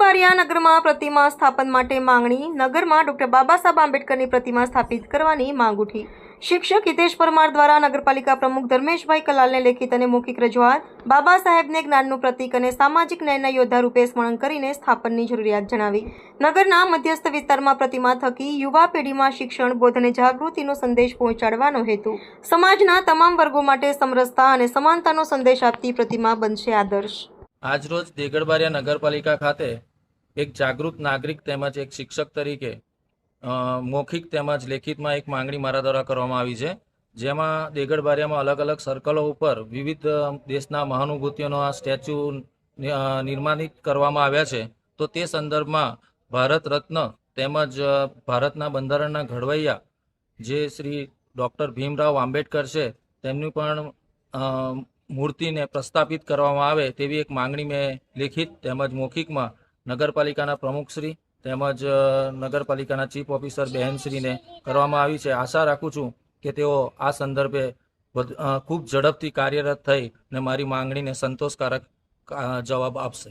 બારિયા નગરમાં પ્રતિમા સ્થાપન માટે માંગણી, નગરમાં ડોક્ટર બાબા સાહેબ આંબેડકરની પ્રતિમા સ્થાપિત કરવાની માંગ ઉઠી. શિક્ષક હિતેશ પરમાર દ્વારા નગરપાલિકા પ્રમુખ ધર્મેશભાઈ કલાલને લેખિત અને મૌખિક રજૂઆત બાબા સાહેબને જ્ઞાનનું પ્રતીક અને સામાજિક ન્યાયના યોદ્ધા રૂપે સ્મરણ કરીને સ્થાપનની જરૂરિયાત જણાવી. નગરના મધ્યસ્થ વિસ્તારમાં પ્રતિમા થકી યુવા પેઢીમાં શિક્ષણ, બોધ અને જાગૃતિનો સંદેશ પહોંચાડવાનો હેતુ. સમાજના તમામ વર્ગો માટે સમરસતા અને સમાનતાનો સંદેશ આપતી પ્રતિમા બનશે આદર્શ. આજરોજ દેગડબારિયા નગરપાલિકા ખાતે એક જાગૃત નાગરિક તેમજ એક શિક્ષક તરીકે મૌખિક તેમજ લેખિતમાં એક માંગણી મારા દ્વારા કરવામાં આવી છે. જેમાં દેગડબારિયામાં અલગ અલગ સર્કલો ઉપર વિવિધ દેશના મહાનુભૂતિઓનો સ્ટેચ્યુ નિર્માણિત કરવામાં આવ્યા છે. તો તે સંદર્ભમાં ભારત રત્ન તેમજ ભારતના બંધારણના ઘડવૈયા જે શ્રી ડૉક્ટર ભીમરાવ આંબેડકર છે, તેમની પણ મૂર્તિને પ્રસ્થાપિત કરવામાં આવે તેવી એક માંગણી મેં લેખિત તેમજ મૌખિકમાં નગરપાલિકાના પ્રમુખશ્રી તેમજ નગરપાલિકાના ચીફ ઓફિસર બહેનશ્રીને કરવામાં આવી છે. આશા રાખું છું કે તેઓ આ સંદર્ભે ખૂબ ઝડપથી કાર્યરત થઈ અને મારી માંગણીને સંતોષકારક જવાબ આપશે.